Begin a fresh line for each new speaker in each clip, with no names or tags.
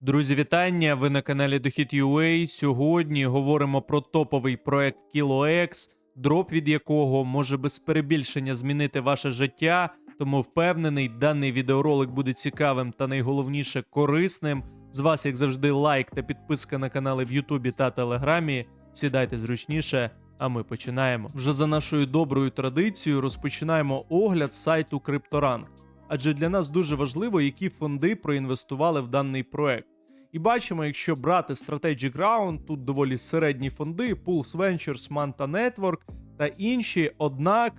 Друзі, вітання! Ви на каналі Дохід.UA. Сьогодні говоримо про топовий проект KiloX, дроп від якого може без перебільшення змінити ваше життя. Тому впевнений, даний відеоролик буде цікавим та найголовніше корисним. З вас, як завжди, лайк та підписка на канали в Ютубі та Телеграмі. Сідайте зручніше, а ми починаємо. Вже за нашою доброю традицією розпочинаємо огляд сайту CryptoRank. Адже для нас дуже важливо, які фонди проінвестували в даний проект. І бачимо, якщо брати Strategic Round, тут доволі середні фонди, Pulse Ventures, Manta Network та інші. Однак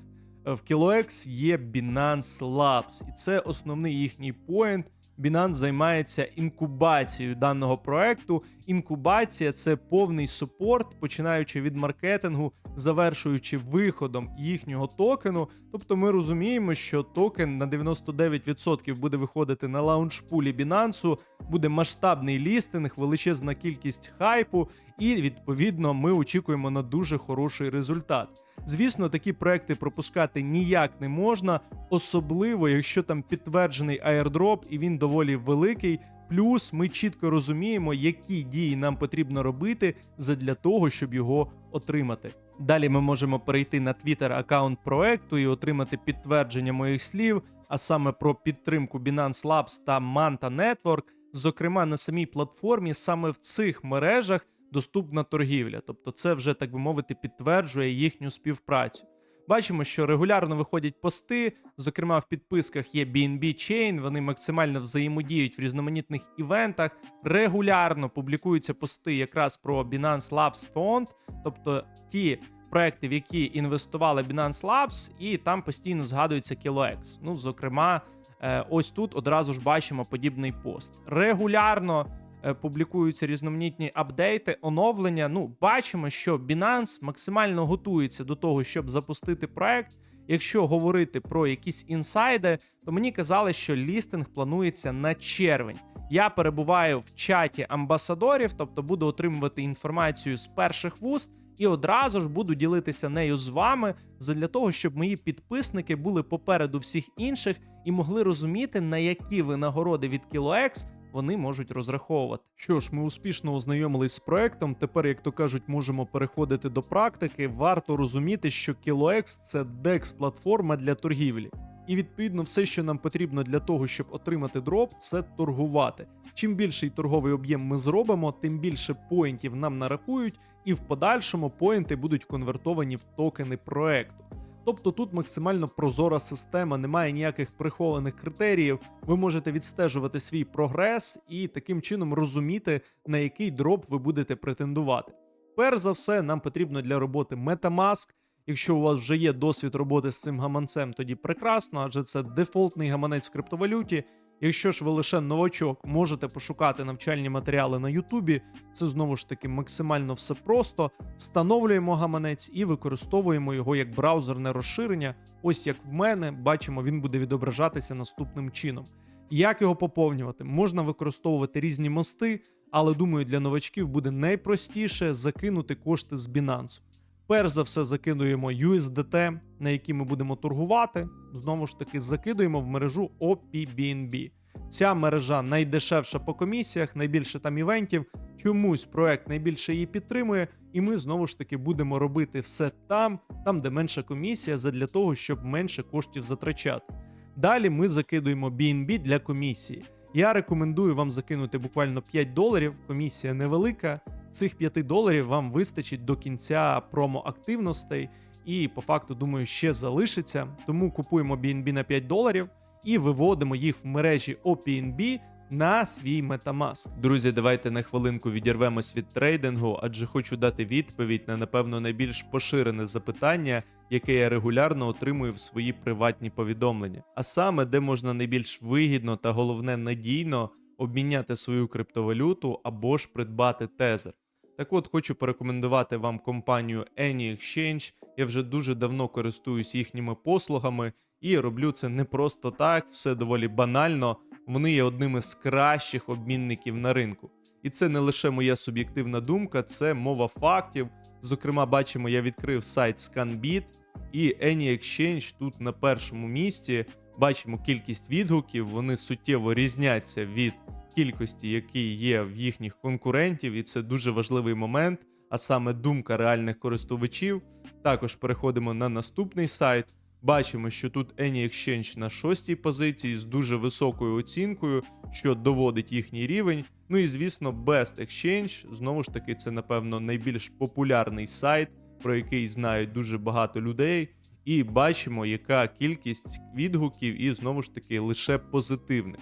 е, в KiloX є Binance Labs, і це основний їхній поінт. Binance займається інкубацією даного проекту. Інкубація це повний супорт, починаючи від маркетингу, завершуючи виходом їхнього токену. Тобто ми розуміємо, що токен на 99% буде виходити на лаунчпулі Binance, буде масштабний лістинг, величезна кількість хайпу, і відповідно ми очікуємо на дуже хороший результат. Звісно, такі проекти пропускати ніяк не можна, особливо якщо там підтверджений аірдроп і він доволі великий. Плюс ми чітко розуміємо, які дії нам потрібно робити задля того, щоб його отримати. Далі ми можемо перейти на Twitter аккаунт проекту і отримати підтвердження моїх слів, а саме про підтримку Binance Labs та Manta Network. Зокрема, на самій платформі саме в цих мережах доступна торгівля. Тобто, це вже так би мовити підтверджує їхню співпрацю. Бачимо, що регулярно виходять пости. Зокрема, в підписках є BNB Chain, Вони максимально взаємодіють в різноманітних івентах. Регулярно публікуються пости якраз про Binance Labs фонд, тобто ті проекти, в які інвестували Binance Labs, і там постійно згадується KiloX. Ну, зокрема, е, ось тут одразу ж бачимо подібний пост. Регулярно публікуються різноманітні апдейти, оновлення. Ну, бачимо, що Binance максимально готується до того, щоб запустити проект. Якщо говорити про якісь інсайди, то мені казали, що лістинг планується на червень. Я перебуваю в чаті амбасадорів, тобто буду отримувати інформацію з перших вуст і одразу ж буду ділитися нею з вами для того, щоб мої підписники були попереду всіх інших і могли розуміти, на які винагороди від KiloX вони можуть розраховувати. Що ж, ми успішно ознайомились з проектом. Тепер, як то кажуть, можемо переходити до практики. Варто розуміти, що KiloX – це dex платформа для торгівлі. І відповідно, все, що нам потрібно для того, щоб отримати дроп, це торгувати. Чим більший торговий об'єм ми зробимо, тим більше поінтів нам нарахують, і в подальшому поінти будуть конвертовані в токени проекту. Тобто тут максимально прозора система, немає ніяких прихованих критеріїв. Ви можете відстежувати свій прогрес і таким чином розуміти, на який дроп ви будете претендувати. Перш за все, нам потрібно для роботи Metamask. Якщо у вас вже є досвід роботи з цим гаманцем, тоді прекрасно, адже це дефолтний гаманець в криптовалюті. Якщо ж ви лише новачок, можете пошукати навчальні матеріали на Ютубі. Це знову ж таки максимально все просто. Встановлюємо гаманець і використовуємо його як браузерне розширення. Ось як в мене, бачимо, він буде відображатися наступним чином. Як його поповнювати? Можна використовувати різні мости, але думаю, для новачків буде найпростіше закинути кошти з Binance. Перш за все закидуємо USDT, на які ми будемо торгувати. Знову ж таки, закидуємо в мережу OPBNB. Ця мережа найдешевша по комісіях, найбільше там івентів. Чомусь проект найбільше її підтримує, і ми знову ж таки будемо робити все там, там, де менша комісія, задля того, щоб менше коштів затрачати. Далі ми закидуємо BNB для комісії. Я рекомендую вам закинути буквально 5 доларів. Комісія невелика. Цих 5 доларів вам вистачить до кінця промо-активностей, і по факту, думаю, ще залишиться. Тому купуємо BNB на 5 доларів і виводимо їх в мережі OPNB на свій Metamask. Друзі, давайте на хвилинку відірвемось від трейдингу, адже хочу дати відповідь на напевно найбільш поширене запитання, яке я регулярно отримую в свої приватні повідомлення. А саме, де можна найбільш вигідно та головне надійно обміняти свою криптовалюту або ж придбати тезер. Так от хочу порекомендувати вам компанію AnyExchange. Я вже дуже давно користуюсь їхніми послугами і роблю це не просто так, все доволі банально. Вони є одними з кращих обмінників на ринку. І це не лише моя суб'єктивна думка, це мова фактів. Зокрема, бачимо, я відкрив сайт ScanBit, і AnyExchange тут на першому місці. Бачимо кількість відгуків, вони суттєво різняться від кількості, які є в їхніх конкурентів, і це дуже важливий момент, а саме думка реальних користувачів. Також переходимо на наступний сайт. Бачимо, що тут AnyExchange на шостій позиції з дуже високою оцінкою, що доводить їхній рівень. Ну і звісно, Best Exchange, знову ж таки, це напевно найбільш популярний сайт, про який знають дуже багато людей. І бачимо, яка кількість відгуків, і знову ж таки лише позитивних.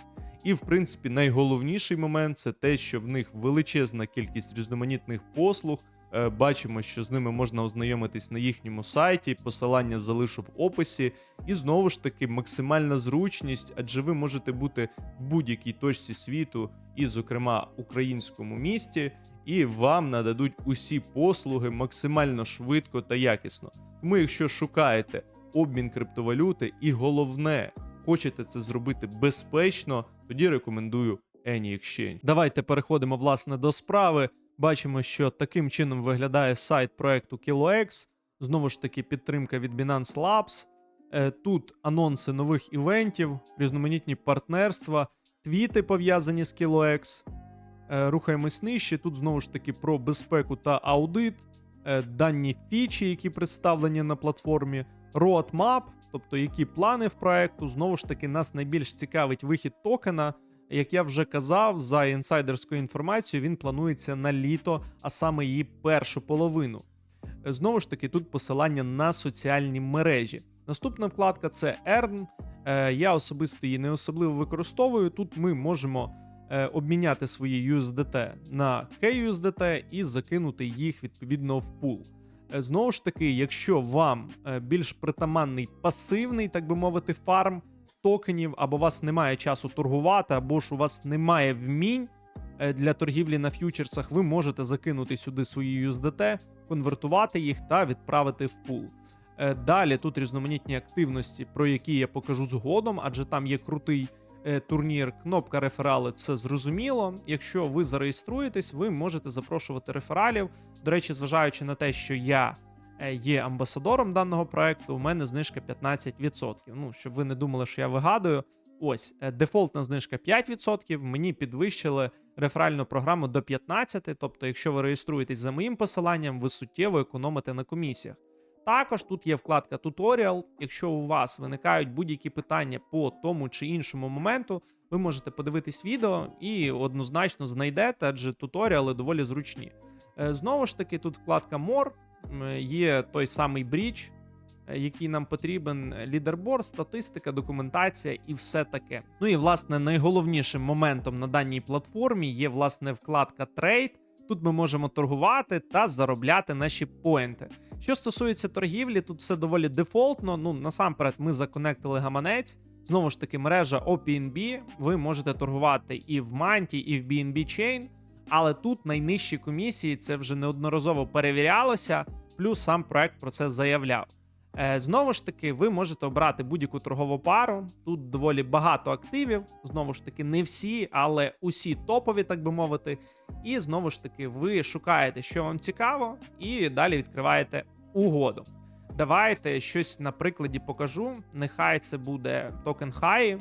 І, в принципі, найголовніший момент це те, що в них величезна кількість різноманітних послуг. Е, Бачимо, що з ними можна ознайомитись на їхньому сайті. Посилання залишу в описі. І знову ж таки, максимальна зручність, адже ви можете бути в будь-якій точці світу, і, зокрема, українському місті, і вам нададуть усі послуги максимально швидко та якісно. Тому, якщо шукаєте обмін криптовалюти, і головне, хочете це зробити безпечно, тоді рекомендую AnyExchange. Давайте переходимо власне до справи. Бачимо, що таким чином виглядає сайт проекту KiloX. Знову ж таки, підтримка від Binance Labs. Е, Тут анонси нових івентів, різноманітні партнерства, твіти пов'язані з KiloX. Е, Рухаємось нижче. Тут знову ж таки про безпеку та аудит, е, дані фічі, які представлені на платформі, roadmap, тобто які плани в проекту. Знову ж таки, нас найбільш цікавить вихід токена. Як я вже казав, за інсайдерською інформацією, він планується на літо, а саме її першу половину. Е, Знову ж таки, тут посилання на соціальні мережі. Наступна вкладка це Earn. Е, Я особисто її не особливо використовую. Тут ми можемо е, обміняти свої USDT на KUSDT і закинути їх відповідно в пул. Е, Знову ж таки, якщо вам е, більш притаманний пасивний, так би мовити, фарм токенів, або у вас немає часу торгувати, або ж у вас немає вмінь е, для торгівлі на ф'ючерсах, ви можете закинути сюди свої USDT, конвертувати їх та відправити в пул. Далі тут різноманітні активності, про які я покажу згодом, адже там є крутий турнір. Кнопка реферали це зрозуміло. Якщо ви зареєструєтесь, ви можете запрошувати рефералів. До речі, зважаючи на те, що я е, є амбасадором даного проекту, у мене знижка 15%. Ну, щоб ви не думали, що я вигадую. Ось е, дефолтна знижка 5%. Мені підвищили реферальну програму до 15%. Тобто, якщо ви реєструєтесь за моїм посиланням, ви суттєво економите на комісіях. Також тут є вкладка Туторіал. Якщо у вас виникають будь-які питання по тому чи іншому моменту, ви можете подивитись відео і однозначно знайдете, адже туторіали доволі зручні. Е, Знову ж таки, тут вкладка More, є той самий брідж, е, який нам потрібен, лідерборд, статистика, документація і все таке. Ну і власне найголовнішим моментом на даній платформі є власне вкладка Trade. Тут ми можемо торгувати та заробляти наші поінти. Що стосується торгівлі, тут все доволі дефолтно. Ну насамперед, ми законектили гаманець. Знову ж таки, мережа OPNB. Ви можете торгувати і в Манті, і в BNB Chain. Але тут найнижчі комісії це вже неодноразово перевірялося, плюс сам проект про це заявляв. Е, Знову ж таки, ви можете обрати будь-яку торгову пару. Тут доволі багато активів. Знову ж таки, не всі, але усі топові, так би мовити. І знову ж таки, ви шукаєте, що вам цікаво, і далі відкриваєте угоду. Давайте щось на прикладі покажу. Нехай це буде токен Хаї,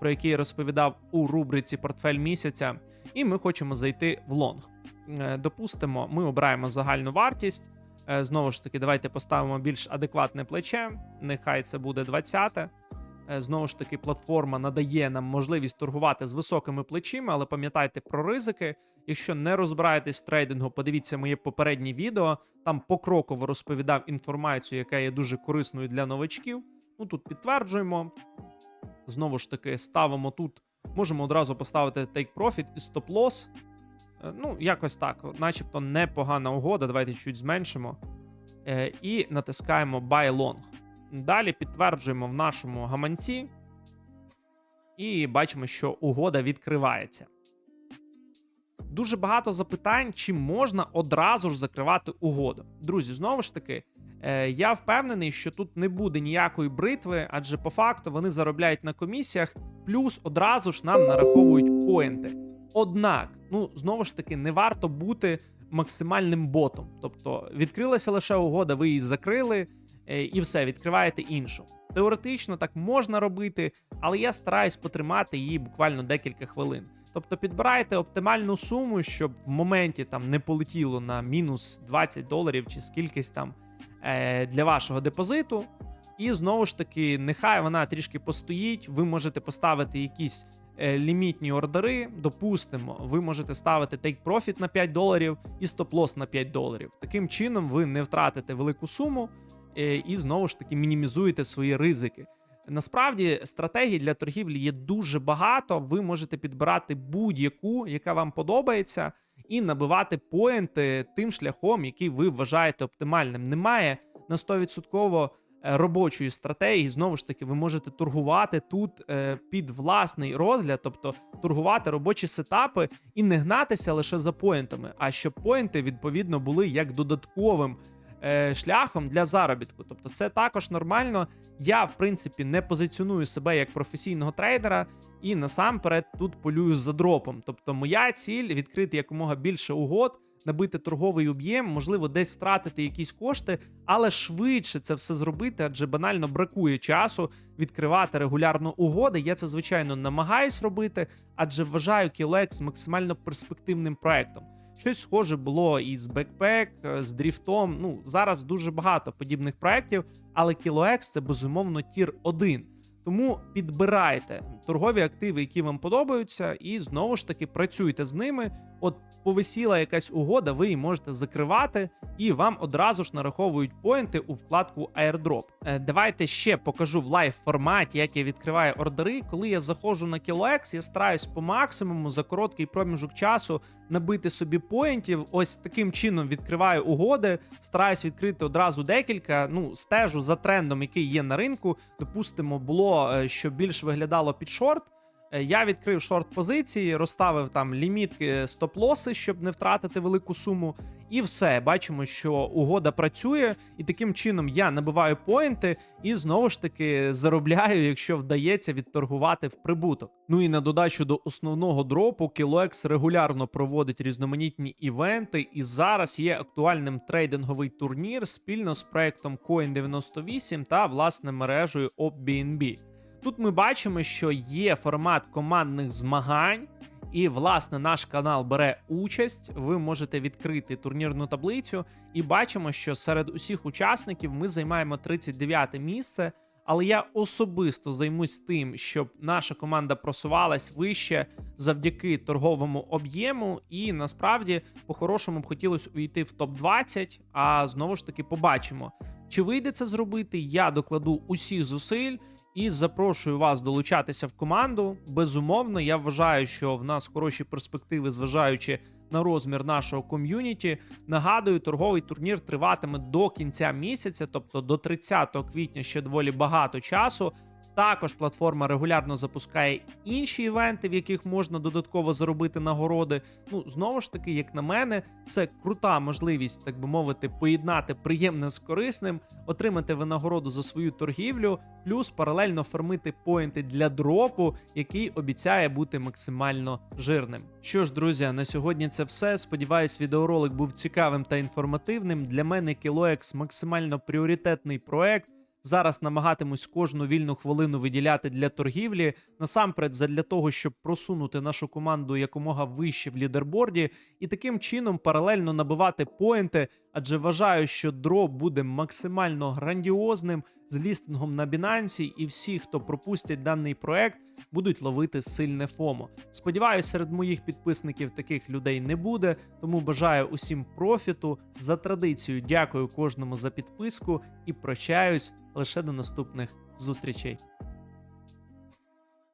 про який я розповідав у рубриці Портфель місяця. І ми хочемо зайти в лонг. Е, Допустимо, ми обираємо загальну вартість. Е, Знову ж таки, давайте поставимо більш адекватне плече. Нехай це буде 20. Е, Знову ж таки, платформа надає нам можливість торгувати з високими плечима, але пам'ятайте про ризики. Якщо не розбираєтесь в трейдингу, подивіться моє попереднє відео. Там покроково розповідав інформацію, яка є дуже корисною для новачків. Ну тут підтверджуємо. Знову ж таки, ставимо тут. Можемо одразу поставити take profit і loss. Е, Ну, якось так, начебто непогана угода. Давайте чуть зменшимо. Е, І натискаємо Buy Long. Далі підтверджуємо в нашому гаманці. І бачимо, що угода відкривається. Дуже багато запитань, чи можна одразу ж закривати угоду. Друзі, знову ж таки, е, я впевнений, що тут не буде ніякої бритви, адже по факту вони заробляють на комісіях, плюс одразу ж нам нараховують поінти. Однак, ну знову ж таки, не варто бути максимальним ботом. Тобто відкрилася лише угода, ви її закрили, е, і все, відкриваєте іншу. Теоретично так можна робити, але я стараюсь потримати її буквально декілька хвилин. Тобто підбирайте оптимальну суму, щоб в моменті там не полетіло на мінус 20 доларів чи скількись там е, для вашого депозиту. І знову ж таки, нехай вона трішки постоїть. Ви можете поставити якісь лімітні ордери. Допустимо, ви можете ставити take profit на 5 доларів і стоп-лосс на 5 доларів. Таким чином, ви не втратите велику суму е, і знову ж таки мінімізуєте свої ризики. Насправді стратегій для торгівлі є дуже багато. Ви можете підбирати будь-яку, яка вам подобається, і набивати поінти тим шляхом, який ви вважаєте оптимальним. Немає на 100% е, робочої стратегії. Знову ж таки, ви можете торгувати тут е, під власний розгляд, тобто торгувати робочі сетапи і не гнатися лише за поінтами, а щоб поінти відповідно були як додатковим е, шляхом для заробітку. Тобто, це також нормально. Я, в принципі, не позиціоную себе як професійного трейдера. І насамперед тут полюю за дропом. Тобто, моя ціль відкрити якомога більше угод, набити торговий об'єм, можливо, десь втратити якісь кошти, але швидше це все зробити, адже банально бракує часу відкривати регулярно угоди. Я це звичайно намагаюсь робити, адже вважаю KillX максимально перспективним проектом. Щось схоже було і з е, з дріфтом. Ну зараз дуже багато подібних проєктів, але KiloX це безумовно тір 1. Тому підбирайте торгові активи, які вам подобаються, і знову ж таки працюйте з ними. От повисіла якась угода, ви її можете закривати, і вам одразу ж нараховують поінти у вкладку Airdrop. Е, Давайте ще покажу в лайв форматі, як я відкриваю ордери. Коли я заходжу на KiloX, я стараюсь по максимуму за короткий проміжок часу набити собі поінтів. Ось таким чином відкриваю угоди, стараюсь відкрити одразу декілька. Ну, стежу за трендом, який є на ринку. Допустимо, було е, що більш виглядало під шорт. Е, Я відкрив шорт позиції, розставив там лімітки стоп-лоси, щоб не втратити велику суму. І все, бачимо, що угода працює, і таким чином я набиваю поінти і знову ж таки заробляю, якщо вдається відторгувати в прибуток. Ну і на додачу до основного дропу, KiloX регулярно проводить різноманітні івенти, і зараз є актуальним трейдинговий турнір спільно з проектом Coin98 та власне мережею OpBNB. Тут ми бачимо, що є формат командних змагань, і власне наш канал бере участь. Ви можете відкрити турнірну таблицю, і бачимо, що серед усіх учасників ми займаємо 39 місце. Але я особисто займусь тим, щоб наша команда просувалась вище завдяки торговому об'єму. І насправді, по-хорошому б хотілося увійти в топ 20 А знову ж таки побачимо, чи вийде це зробити. Я докладу усіх зусиль і запрошую вас долучатися в команду. Безумовно, я вважаю, що в нас хороші перспективи, зважаючи на розмір нашого ком'юніті. Нагадую, торговий турнір триватиме до кінця місяця, тобто до 30 квітня ще доволі багато часу. Також платформа регулярно запускає інші івенти, в яких можна додатково заробити нагороди. Ну, знову ж таки, як на мене, це крута можливість, так би мовити, поєднати приємне з корисним, отримати винагороду за свою торгівлю, плюс паралельно фармити поінти для дропу, який обіцяє бути максимально жирним. Що ж, друзі, на сьогодні це все. Сподіваюсь, відеоролик був цікавим та інформативним. Для мене KiloX максимально пріоритетний проект. Зараз намагатимусь кожну вільну хвилину виділяти для торгівлі. Насамперед, задля того, щоб просунути нашу команду якомога вище в лідерборді, і таким чином паралельно набивати поінти, адже вважаю, що дроп буде максимально грандіозним з лістингом на Binance, і всі, хто пропустять даний проект, будуть ловити сильне ФОМО. Сподіваюсь, серед моїх підписників таких людей не буде, тому бажаю усім профіту. За традицією, дякую кожному за підписку і прощаюсь лише до наступних зустрічей.